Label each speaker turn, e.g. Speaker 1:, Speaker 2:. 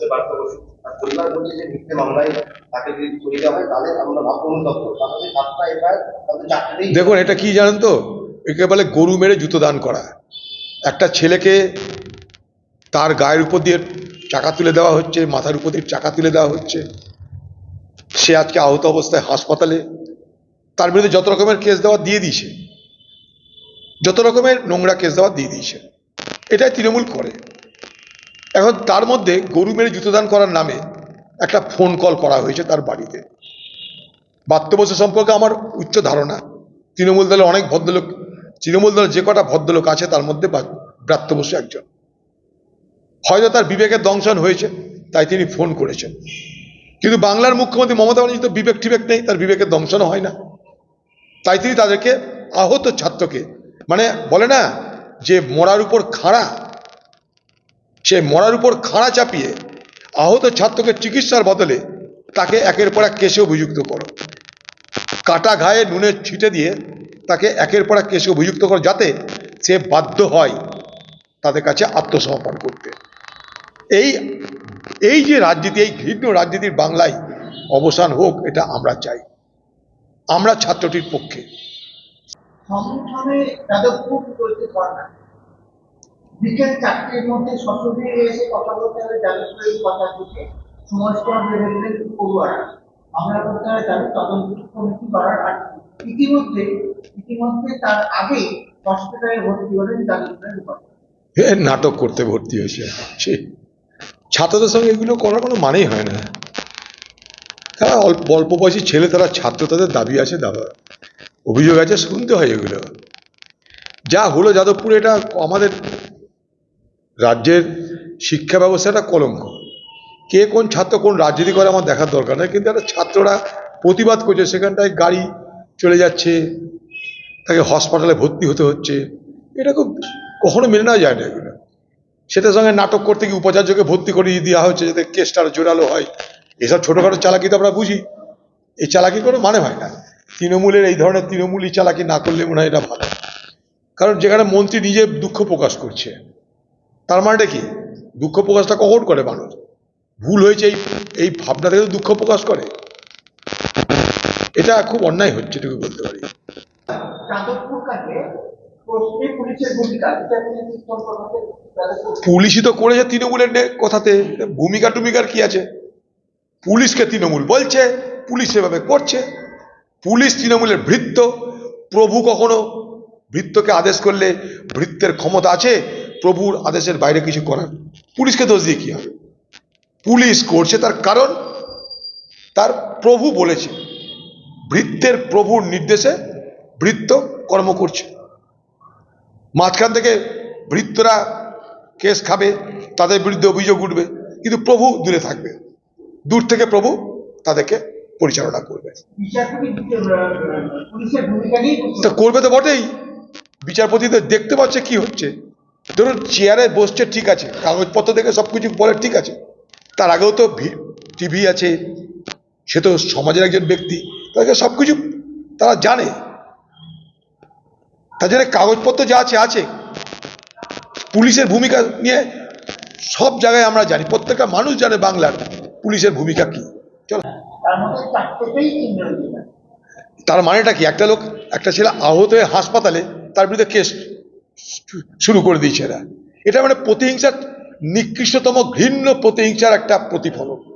Speaker 1: হচ্ছে বার্তা বসু আর পরিবার বলছে যে মিথ্যে মামলায় তাকে যদি সরিয়ে দেওয়া হয়, তাহলে আমরা ভাববো অনুতপ্ত তাহলে সাতটা এবার তাহলে চারটেতেই
Speaker 2: দেখুন, এটা কি জানেন তো? একে বলে গরু মেরে জুতো দান করা। একটা ছেলেকে তার গায়ের উপর দিয়ে চাকা তুলে দেওয়া হচ্ছে, মাথার উপর দিয়ে চাকা তুলে দেওয়া হচ্ছে। সে আজকে আহত অবস্থায় হাসপাতালে। তার বিরুদ্ধে যত রকমের কেস দেওয়া দিয়ে দিয়েছে। যত রকমের নোংরা কেস দেওয়া দিয়ে দিয়েছে। এটাই তৃণমূল করে। এখন তার মধ্যে গরু মেরে জুতোদান করার নামে একটা ফোন কল করা হয়েছে তার বাড়িতে। বাত্য বসু সম্পর্কে আমার উচ্চ ধারণা। তৃণমূল দলে অনেক ভদ্রলোক, তৃণমূল দলে যে কটা ভদ্রলোক আছে তার মধ্যে বা- ব্রাত্য বসু একজন। হয়তো তার বিবেকের দংশন হয়েছে, তাই তিনি ফোন করেছেন। কিন্তু বাংলার মুখ্যমন্ত্রী মমতা ব্যানার্জি তো বিবেক টিবেক নেই, তার বিবেকের দংশনও হয় না। তাই তিনি তাদেরকে আহত ছাত্রকে মানে বলে না, যে মরার উপর খাড়া সে মরার উপর খাড়া চাপিয়ে আহত ছাত্রকে চিকিৎসার বদলে তাকে একের পর এক কেসে অভিযুক্ত করো। কাটা ঘায়ে নুনের ছিটে দিয়ে তাকে একের পর এক কেসে অভিযুক্ত করো যাতে সে বাধ্য হয় তাদের কাছে আত্মসমর্পণ করতে। এই এই যে রাজনীতি, এই ঘৃণ্য রাজনীতির বাংলায় অবসান হোক, এটা আমরা চাই। আমরা ছাত্রটির পক্ষে।
Speaker 3: সংগঠনে যাদবপুর চলছে ধর্ণা বিকেল চারটের মধ্যে সশরীরে এসে কথা বলতে হবে যাদবপুরের কথা থেকে পড়ুয়ারা। আমরা বলতে হবে তাদের তদন্ত কমিটি আর ইতিমধ্যে ইতিমধ্যে তার আগে হসপিটালে ভর্তি হলেন
Speaker 2: নাটক করতে ভর্তি হয়েছে ছাত্রদের সঙ্গে এগুলো করার কোনো মানেই হয় না। তারা অল্প অল্প বয়সী ছেলে, তারা ছাত্র, তাদের দাবি আছে, দাবা। অভিযোগ আছে, শুনতে হয় এগুলো। যা হলো যাদবপুরে, এটা আমাদের রাজ্যের শিক্ষা ব্যবস্থাটা কলঙ্ক। কে কোন ছাত্র কোন রাজনীতি করে আমার দেখার দরকার নেই, কিন্তু একটা ছাত্ররা প্রতিবাদ করছে, সেখানটায় গাড়ি চলে যাচ্ছে, তাকে হসপিটালে ভর্তি হতে হচ্ছে। এটা খুব কখনো মেনে নেওয়া যায় না এগুলো। সেটার সঙ্গে নাটক করতে গিয়ে উপাচার্যকে ভর্তি করিয়ে দেওয়া হচ্ছে, যাতে কেসটা আরও জোরালো হয়। এসব ছোটোখাটো চালাকি তো আমরা বুঝি। এই চালাকি কোনো মানে হয় না। তৃণমূলের এই ধরনের তৃণমূলই চালাকি না করলে মনে হয় এটা ভালো। কারণ যেখানে মন্ত্রী নিজে দুঃখ প্রকাশ করছে। তার মানেটা কি? দুঃখ প্রকাশটা কখন করে মানুষ? ভুল হয়েছে এই এই ভাবনা থেকে দুঃখ প্রকাশ করে। এটা খুব অন্যায় হচ্ছে এটুকু বলতে পারি। পুলিশই তো করেছে তৃণমূলের কথাতে। ভূমিকা টুমিকার কি আছে? পুলিশকে তৃণমূল বলছে পুলিশ এভাবে করছে। পুলিশ তৃণমূলের ভৃত্য। প্রভু কখনো ভৃত্যকে আদেশ করলে ভৃত্যের ক্ষমতা আছে? প্রভুর আদেশের বাইরে কিছু করার পুলিশকে দোষ দিয়ে কি হবে? পুলিশ করছে তার কারণ, তার প্রভু বলেছে। ভৃত্যের প্রভুর নির্দেশে ভৃত্য কর্ম করছে। মাঝখান থেকে ভৃত্যরা কেস খাবে, তাদের বিরুদ্ধে অভিযোগ উঠবে, কিন্তু প্রভু দূরে থাকবে। দূর থেকে প্রভু তাদেরকে পরিচালনা করবে। তা করবে তো বটেই। বিচারপতিদের দেখতে পাচ্ছে কি হচ্ছে। ধরুন চেয়ারে বসছে ঠিক আছে। কাগজপত্র দেখে সব কিছু বলে ঠিক আছে। তার আগেও তো টিভি আছে সে তো সমাজের একজন ব্যক্তি। তাদেরকে সব কিছু তারা জানে। জন্য কাগজপত্র যা আছে আছে। পুলিশের ভূমিকা নিয়ে সব জায়গায় আমরা জানি। প্রত্যেকটা মানুষ জানে বাংলার পুলিশের ভূমিকা কি। চলো।
Speaker 3: তার
Speaker 2: তার মানেটা কি? একটা লোক একটা ছেলে আহত হয়ে হাসপাতালে তার বিরুদ্ধে কেস। শুরু করে দিয়েছে এরা। এটা মানে প্রতিহিংসার নিকৃষ্টতম ঘৃণ্য প্রতিহিংসার একটা প্রতিফলন।